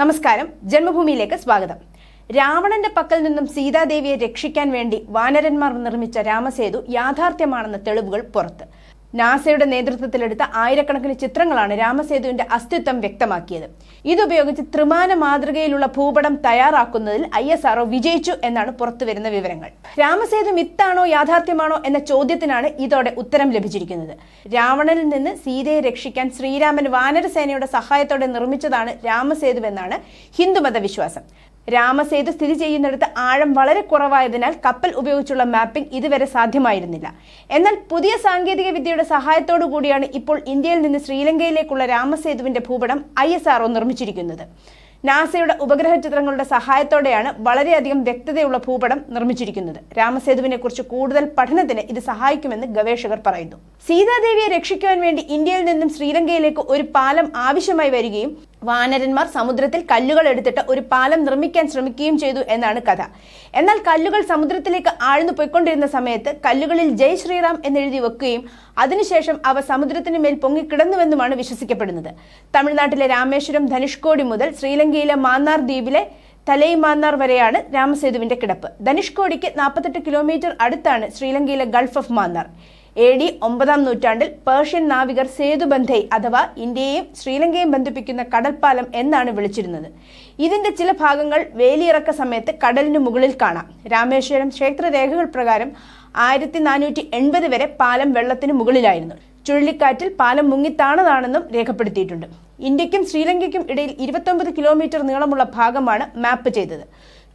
നമസ്കാരം. ജന്മഭൂമിയിലേക്ക് സ്വാഗതം. രാവണന്റെ പക്കൽ നിന്നും സീതാദേവിയെ രക്ഷിക്കാൻ വേണ്ടി വാനരന്മാർ നിർമ്മിച്ച രാമസേതു യാഥാർത്ഥ്യമാണെന്ന തെളിവുകൾ പുറത്ത്. നാസയുടെ നേതൃത്വത്തിലെടുത്ത ആയിരക്കണക്കിന് ചിത്രങ്ങളാണ് രാമസേതുവിന്റെ അസ്തിത്വം വ്യക്തമാക്കിയത്. ഇതുപയോഗിച്ച് ത്രിമാന മാതൃകയിലുള്ള ഭൂപടം തയ്യാറാക്കുന്നതിൽ ഐ എസ് ആർഒ വിജയിച്ചു എന്നാണ് പുറത്തുവരുന്ന വിവരങ്ങൾ. രാമസേതു മിത്താണോ യാഥാർത്ഥ്യമാണോ എന്ന ചോദ്യത്തിനാണ് ഇതോടെ ഉത്തരം ലഭിച്ചിരിക്കുന്നത്. രാവണനിൽ നിന്ന് സീതയെ രക്ഷിക്കാൻ ശ്രീരാമൻ വാനരസേനയുടെ സഹായത്തോടെ നിർമ്മിച്ചതാണ് രാമസേതുവെന്നാണ് ഹിന്ദുമത വിശ്വാസം രാമസേതു സ്ഥിതി ചെയ്യുന്നിടത്ത് ആഴം വളരെ കുറവായതിനാൽ കപ്പൽ ഉപയോഗിച്ചുള്ള മാപ്പിംഗ് ഇതുവരെ സാധ്യമായിരുന്നില്ല. എന്നാൽ പുതിയ സാങ്കേതിക വിദ്യയുടെ സഹായത്തോടു കൂടിയാണ് ഇപ്പോൾ ഇന്ത്യയിൽ നിന്ന് ശ്രീലങ്കയിലേക്കുള്ള രാമസേതുവിന്റെ ഭൂപടം ഐ നിർമ്മിച്ചിരിക്കുന്നത്. നാസയുടെ ഉപഗ്രഹ ചിത്രങ്ങളുടെ സഹായത്തോടെയാണ് വളരെയധികം വ്യക്തതയുള്ള ഭൂപടം നിർമ്മിച്ചിരിക്കുന്നത്. രാമസേതുവിനെക്കുറിച്ച് കൂടുതൽ പഠനത്തിന് ഇത് സഹായിക്കുമെന്ന് ഗവേഷകർ പറയുന്നു. സീതാദേവിയെ രക്ഷിക്കുവാൻ വേണ്ടി ഇന്ത്യയിൽ നിന്നും ശ്രീലങ്കയിലേക്ക് ഒരു പാലം ആവശ്യമായി വരികയും വാനരന്മാർ സമുദ്രത്തിൽ കല്ലുകൾ എടുത്തിട്ട് ഒരു പാലം നിർമ്മിക്കാൻ ശ്രമിക്കുകയും ചെയ്തു എന്നാണ് കഥ. എന്നാൽ കല്ലുകൾ സമുദ്രത്തിലേക്ക് ആഴ്ന്നു പോയിക്കൊണ്ടിരുന്ന സമയത്ത് കല്ലുകളിൽ ജയ് ശ്രീറാം എന്നെഴുതി വെക്കുകയും അതിനുശേഷം അവ സമുദ്രത്തിന് മേൽ പൊങ്ങിക്കിടന്നുവെന്നുമാണ് വിശ്വസിക്കപ്പെടുന്നത്. തമിഴ്നാട്ടിലെ രാമേശ്വരം ധനുഷ്കോടി മുതൽ ശ്രീലങ്കയിലെ മാന്നാർ ദ്വീപിലെ തലൈ മാന്നാർ വരെയാണ് രാമസേതുവിന്റെ കിടപ്പ്. ധനുഷ്കോടിക്ക് നാൽപ്പത്തെട്ട് കിലോമീറ്റർ അടുത്താണ് ശ്രീലങ്കയിലെ gulf of Mannar. A D ഒമ്പതാം നൂറ്റാണ്ടിൽ പേർഷ്യൻ നാവികർ സേതുബന്ധൈ അഥവാ ഇന്ത്യയെയും ശ്രീലങ്കയും ബന്ധിപ്പിക്കുന്ന കടൽപ്പാലം എന്നാണ് വിളിച്ചിരുന്നത്. ഇതിന്റെ ചില ഭാഗങ്ങൾ വേലിയിറക്ക സമയത്ത് കടലിന് മുകളിൽ കാണാം. രാമേശ്വരം ക്ഷേത്രരേഖകൾ പ്രകാരം ആയിരത്തി നാനൂറ്റി എൺപത് വരെ പാലം വെള്ളത്തിന് മുകളിലായിരുന്നു. ചുഴലിക്കാറ്റിൽ പാലം മുങ്ങിത്താണതാണെന്നും രേഖപ്പെടുത്തിയിട്ടുണ്ട്. ഇന്ത്യക്കും ശ്രീലങ്കയ്ക്കും ഇടയിൽ ഇരുപത്തൊമ്പത് കിലോമീറ്റർ നീളമുള്ള ഭാഗമാണ് മാപ്പ് ചെയ്തത്.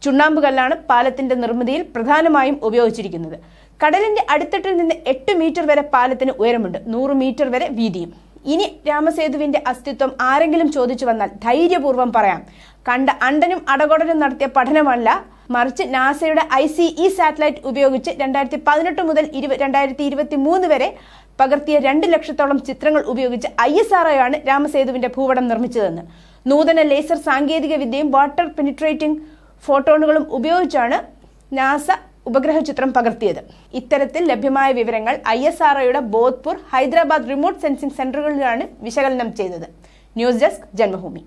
ചുണ്ണാമ്പുകല്ലാണ് പാലത്തിന്റെ നിർമ്മിതിയിൽ പ്രധാനമായും ഉപയോഗിച്ചിരിക്കുന്നത്. കടലിന്റെ അടിത്തട്ടിൽ നിന്ന് എട്ട് മീറ്റർ വരെ പാലത്തിന് ഉയരമുണ്ട്. നൂറ് മീറ്റർ വരെ വീതിയും. ഇനി രാമസേതുവിന്റെ അസ്തിത്വം ആരെങ്കിലും ചോദിച്ചു വന്നാൽ ധൈര്യപൂർവം പറയാം. കണ്ട അണ്ടനും അടകൊടനും നടത്തിയ പഠനമല്ല. മറിച്ച് നാസയുടെ ഐ സി ഇ സാറ്റലൈറ്റ് ഉപയോഗിച്ച് രണ്ടായിരത്തി പതിനെട്ട് മുതൽ ഇരുപ രണ്ടായിരത്തി ഇരുപത്തി മൂന്ന് വരെ പകർത്തിയ രണ്ട് ലക്ഷത്തോളം ചിത്രങ്ങൾ ഉപയോഗിച്ച് ഐ എസ് ആർ ആണ് രാമസേതുവിന്റെ ഭൂപടം നിർമ്മിച്ചതെന്ന്. നൂതന ലേസർ സാങ്കേതിക വിദ്യയും വാട്ടർ പെനിട്രേറ്റിംഗ് ഫോട്ടോണുകളും ഉപയോഗിച്ചാണ് നാസ ഉപഗ്രഹ ചിത്രം പകർത്തിയത്. ഇത്തരത്തിൽ ലഭ്യമായ വിവരങ്ങൾ ഐ എസ് ആർ ഒയുടെ ബോധ്പൂർ ഹൈദരാബാദ് റിമോട്ട് സെൻസിംഗ് സെന്ററുകളിലാണ് വിശകലനം ചെയ്തത്. News desk Janmabhumi.